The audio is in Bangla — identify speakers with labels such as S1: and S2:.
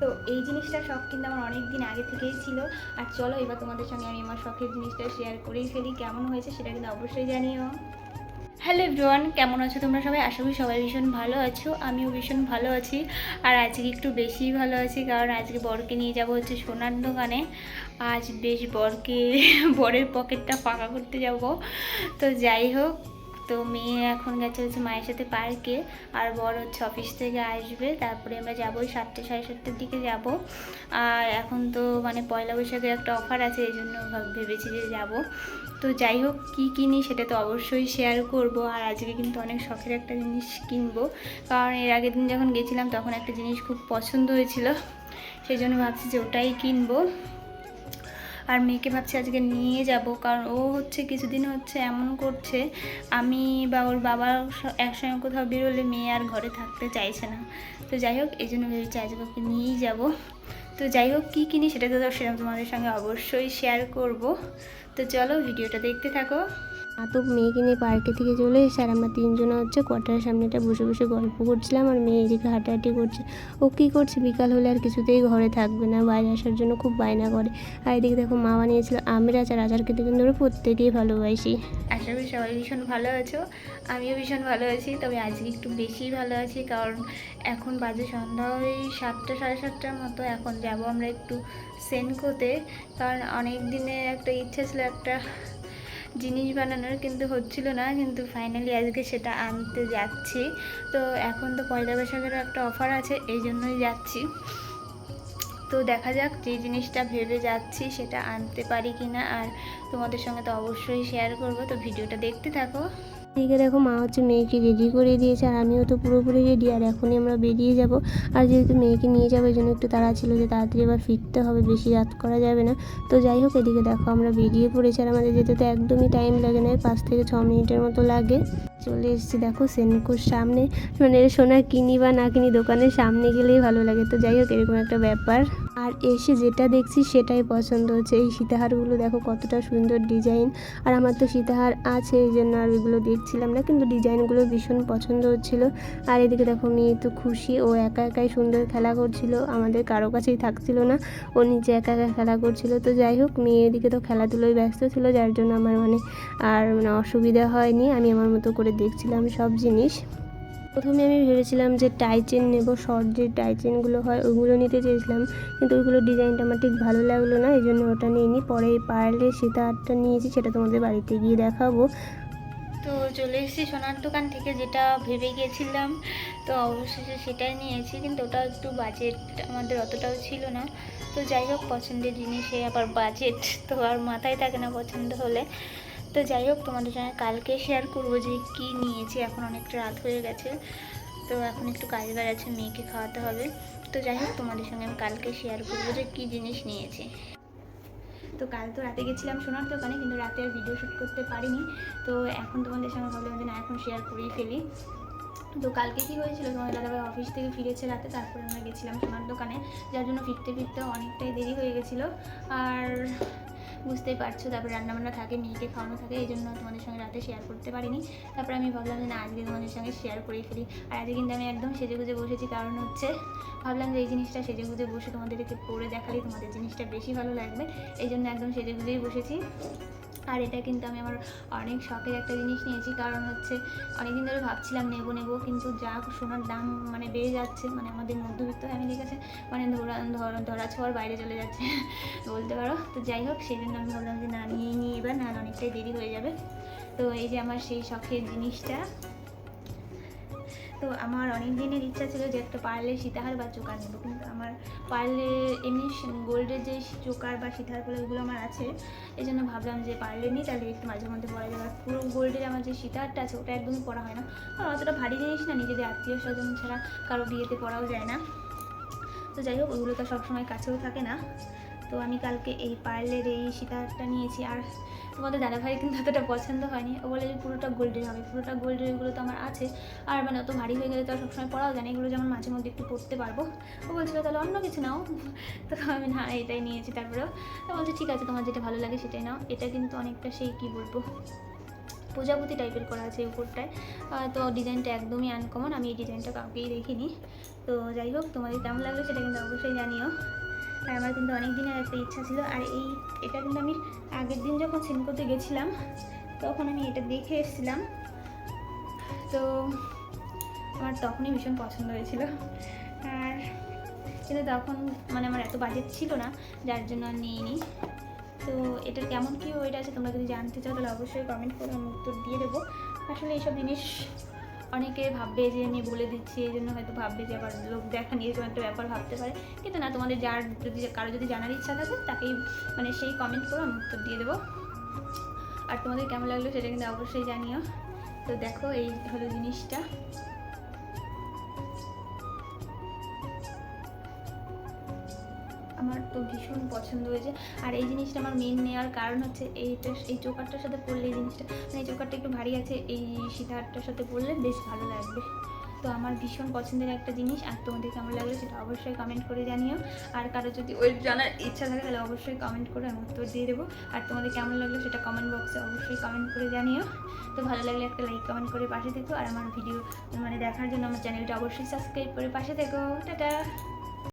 S1: তো এই জিনিসটা শখ কিন্তু আমার অনেক দিন আগে থেকেই ছিল। আর চলো এবার তোমাদের সঙ্গে আমি আমার শখের জিনিসটা শেয়ার করেই ফেলি, কেমন হয়েছে সেটা কিন্তু অবশ্যই জানিও। হ্যালো এভরিওয়ান কেমন আছো তোমরা সবাই? আশা করি সবাই ভীষণ ভালো আছো, আমিও ভীষণ ভালো আছি। আর আজকে একটু বেশিই ভালো আছি, কারণ আজকে বরকে নিয়ে যাব হচ্ছে সোনার দোকানে। আজ বেশ বরকে, বরের পকেটটা ফাঁকা করতে যাব। তো যাই হোক তো মেয়ে এখন গেছে হচ্ছে মায়ের সাথে পার্কে, আর বড় হচ্ছে অফিস থেকে আসবে, তারপরে আমরা যাব সাতটা সাড়ে সাতটার দিকে যাব। আর এখন তো মানে পয়লা বৈশাখের একটা অফার আছে, এই জন্য ভাব- ভেবেছি যে যাব। তো যাই হোক, কী কিনি সেটা তো অবশ্যই শেয়ার করব, আর আজকে কিন্তু অনেক শখের একটা জিনিস কিনবো। কারণ এর আগের দিন যখন গেছিলাম, তখন একটা জিনিস খুব পছন্দ হয়েছিল, সেই জন্য ভাবছি যে ওটাই কিনবো। আর মেয়েকে ভাবছি আজকে নিয়ে যাব, কারণ ও হচ্ছে কিছুদিন হচ্ছে এমন করছে, আমি বা ওর বাবা একসঙ্গে কোথাও বেরোলে মেয়ে আর ঘরে থাকতে চাইছে না। তো যাই হোক, এই জন্য ভেবেছি আজকে ওকে নিয়েই যাব। তো যাই হোক, কী কিনি সেটা তো সেরকম তোমাদের সঙ্গে অবশ্যই শেয়ার করব। তো চলো, ভিডিওটা দেখতে থাকো।
S2: আতপ মেয়েকে নিয়ে পার্কে থেকে চলে এসে আর আমরা তিনজনে হচ্ছে কোয়ার্টারের সামনেটা বসে বসে গল্প করছিলাম আর মেয়ে এদিকে হাঁটাহাঁটি করছে। ও কী করছে? বিকাল হলে আর কিছুতেই ঘরে থাকবে না, বাইরে আসার জন্য খুব বায়না করে। আর এদিকে দেখো, মা বানিয়েছিল আমের আচার। আচার খেতে কিন্তু প্রত্যেকেই ভালোবাসি।
S1: আশা করি সবাই ভীষণ ভালো আছো। আমিও ভীষণ ভালো আছি। তবে আজকে একটু বেশি ভালো আছি কারণ এখন বাজে সন্ধ্যা ওই সাতটা, সাড়ে সাতটার মতো। এখন যাব আমরা একটু সেনকোতে। কারণ অনেক দিনের একটা ইচ্ছা ছিল একটা জিনিস বানানোর কিন্তু হচ্ছিল না, কিন্তু ফাইনালি আজকে সেটা আনতে যাচ্ছি। তো এখন তো পয়লা বৈশাখেরও একটা অফার আছে, এই জন্যই যাচ্ছি। তো দেখা যাক যে জিনিসটা ভেবে যাচ্ছি সেটা আনতে পারি কি না আর তোমাদের সঙ্গে তো অবশ্যই শেয়ার করব। তো ভিডিওটা দেখতে থাকো।
S2: এদিকে দেখো মা হচ্ছে মেয়েকে রেডি করে দিয়েছে আর আমিও তো পুরোপুরি রেডি, আর এখনই আমরা বেরিয়ে যাব। আর যেহেতু মেয়েকে নিয়ে যাব, এই জন্য একটু তাড়া ছিল যে তাড়াতাড়ি এবার ফিরতে হবে, বেশি রাত করা যাবে না। তো যাই হোক, এদিকে দেখো আমরা বেরিয়ে পড়েছি আর আমাদের যেতে তো একদমই টাইম লাগে না পাঁচ থেকে ছ মিনিটের মতো লাগে। চলে এসেছি। দেখো, সেনকোর সামনে। মানে সোনা কিনি বা না কিনি দোকানের সামনে গেলেই ভালো লাগে। তো যাই হোক, এরকম একটা ব্যাপার। আর এসে যেটা দেখছি, সেটাই পছন্দ হচ্ছে। এই সীতাহারগুলো দেখো, কতটা সুন্দর ডিজাইন। আর আমার তো সীতাহার আছে, এই জন্য আর ওইগুলো দেখছিলাম না, কিন্তু ডিজাইনগুলো ভীষণ পছন্দ হচ্ছিল। আর এদিকে দেখো, মেয়ে তো খুশি। ও একা একাই সুন্দর খেলা করছিল। আমাদের কারও কাছেই থাকছিল না। ও নিচে একা একা খেলা করছিল। তো যাই হোক, মেয়ে এদিকে তো খেলাধুলোয় ব্যস্ত ছিল, যার জন্য আমার মানে আর মানে অসুবিধা হয়নি। আমি আমার মতো করে দেখছিলাম সব জিনিস। প্রথমে আমি ভেবেছিলাম যে টাই চেন নেব শর্ট যে টাই চেনগুলো হয়, ওগুলো নিতে চেয়েছিলাম। কিন্তু ওইগুলোর ডিজাইনটা আমার ঠিক ভালো লাগল না এই জন্য ওটা নিইনি। পরে এই পার্লে সীতাহারটা নিয়েছি, সেটা তোমাদের বাড়িতে গিয়ে দেখাবো।
S1: তো চলে এসেছি সোনার দোকান থেকে, যেটা ভেবে গিয়েছিলাম তো অবশেষে সেটাই নিয়েছি। কিন্তু ওটা একটু বাজেট আমাদের অতটাও ছিল না। তো যাই হোক, পছন্দের জিনিসে আবার বাজেট তো আর মাথায় থাকে না পছন্দ হলে। তো যাই হোক, তোমাদের সঙ্গে কালকে শেয়ার করব যে কি নিয়েছি। এখন অনেকটা রাত হয়ে গেছে। তো এখন একটু কাজ আছে মেয়েকে খাওয়াতে হবে। তো যাই হোক, তোমাদের সঙ্গে আমি কালকে শেয়ার করব যে কী জিনিস নিয়েছি। তো কাল তো রাতে গেছিলাম সোনার দোকানে, কিন্তু রাতে আর ভিডিও শ্যুট করতে পারিনি। তো এখন তোমাদের সঙ্গে বললাম না, এখন শেয়ার করেই ফেলি। তো কালকে কি হয়েছিল? তোমার দাদাভাই অফিস থেকে ফিরেছে রাতে, তারপরে আমরা গেছিলাম সোনার দোকানে। যার জন্য ফিরতে ফিরতে অনেকটাই দেরি হয়ে গেছিল। আর বুঝতেই পারছ, তারপরে রান্নাবান্না থাকে, মেয়েকে খাওয়ানো থাকে, এই জন্য তোমাদের সঙ্গে রাতে শেয়ার করতে পারিনি। তারপরে আমি ভাবলাম যে না, আজকে তোমাদের সঙ্গে শেয়ার করেই ফেলি। আর আজকে কিন্তু আমি একদম সেজে গুজে বসেছি, কারণ হচ্ছে ভাবলাম যে এই জিনিসটা সেজে গুজে বসে তোমাদেরকে পরে দেখালেই তোমাদের জিনিসটা বেশি ভালো লাগবে। এই জন্য একদম সেজে গুজেই বসেছি। আর এটা কিন্তু আমি আমার অনেক শখের একটা জিনিস নিয়েছি, কারণ হচ্ছে অনেকদিন ধরে ভাবছিলাম নেব নেব, কিন্তু যা সোনার দাম মানে বেড়ে যাচ্ছে মানে আমাদের মধ্যবিত্ত ফ্যামিলির কাছে মানে ধরা, ধরা- ছোঁয়ার বাইরে চলে যাচ্ছে, বলতে পারো। তো যাই হোক সেই জন্য আমি ভাবলাম যে না, নিয়ে নিয়ে এবার না অনেকটাই দেরি হয়ে যাবে। তো এই যে আমার সেই শখের জিনিসটা তো আমার অনেক দিনের ইচ্ছা ছিল যে একটা পার্লে সীতাহার বা চোকার নেব, কিন্তু আমার পার্লে এমনি গোল্ডের যে চোকার বা সীতাহারগুলো ওগুলো আমার আছে এই জন্য ভাবলাম যে পার্লে নিই, তাহলে একটু মাঝে মধ্যে পরা যাবে। পুরো গোল্ডের আমার যে সীতাহারটা আছে, ওটা একদমই পরা হয় না। আর অতটা ভারী জিনিস না, নিজেদের আত্মীয় স্বজন ছাড়া কারও বিয়েতে পরাও যায় না। তো যাই হোক, ওগুলো তো সবসময় কাছেও থাকে না। তো আমি কালকে এই পার্লের এই সীতাহারটা নিয়েছি। আর তোমাদের দাদাভাই কিন্তু অতটা পছন্দ হয়নি। ও বলে যে পুরোটা গোল্ডের হবে। পুরোটা গোল্ডের এগুলো তো আমার আছে। আর মানে অত ভারী হয়ে গেলে তো আর সবসময় পড়াও জানি এগুলো যেমন মাঝে মধ্যে একটু পরতে পারব। ও বলছিল, তাহলে অন্য কিছু নাও। তো আমি, না, এটাই নিয়েছি তারপরেও। তো বলছে, ঠিক আছে, তোমার যেটা ভালো লাগে সেটাই নাও। এটা কিন্তু অনেকটা সেই, কী বলব, প্রজাপতি টাইপের করা আছে এই উপরটায়। তো ডিজাইনটা একদমই আনকমন আমি এই ডিজাইনটা কাউকেই দেখিনি। তো যাই হোক, তোমাদের কেমন লাগল সেটা কিন্তু অবশ্যই জানিও। আর আমার কিন্তু অনেক দিনের একটা ইচ্ছা ছিল। আর এই, এটা কিন্তু আমি আগের দিন যখন সেন্ড করতে গেছিলাম, তখন আমি এটা দেখে এসেছিলাম। তো আমার তখনই ভীষণ পছন্দ হয়েছিল। আর কিন্তু তখন মানে আমার এত বাজেট ছিল না, যার জন্য আর নিইনি। তো এটার কেমন কী ওয়েট আছে তোমরা যদি জানতে চাও, তাহলে অবশ্যই কমেন্ট করে আমি উত্তর দিয়ে দেবো। আসলে এইসব জিনিস অনেকে ভাববে যে আমি বলে দিচ্ছি, এই জন্য হয়তো ভাববে যে আবার লোক দেখা নিয়ে একটা ব্যাপার ভাবতে পারে। কিন্তু না, তোমাদের যার যদি কারও যদি জানার ইচ্ছা থাকে, তাকেই মানে সেই কমেন্ট করে আমি উত্তর দিয়ে দেবো। আর তোমাদের কেমন লাগল সেটা কিন্তু অবশ্যই জানিও। তো দেখো এই হলো জিনিসটা। আমার তো ভীষণ পছন্দ হয়েছে। আর এই জিনিসটা আমার মেন নেওয়ার কারণ হচ্ছে এইটা, এই চোকারটার সাথে পরলে এই জিনিসটা মানে এই চোকারটা একটু ভারী আছে, এই সীতাহারটার সাথে পরলে বেশ ভালো লাগবে। তো আমার ভীষণ পছন্দের একটা জিনিস, আর তোমাদের কেমন লাগল সেটা অবশ্যই কমেন্ট করে জানিও। আর কারও যদি ওই জানার ইচ্ছা থাকে তাহলে অবশ্যই কমেন্ট করে আমি উত্তর দিয়ে দেবো। আর তোমাদের কেমন লাগল সেটা কমেন্ট বক্সে অবশ্যই কমেন্ট করে জানিও। তো ভালো লাগলে একটা লাইক কমেন্ট করে পাশে থেকো, আর আমার ভিডিও মানে দেখার জন্য আমার চ্যানেলটা অবশ্যই সাবস্ক্রাইব করে পাশে থেকো। টাটা!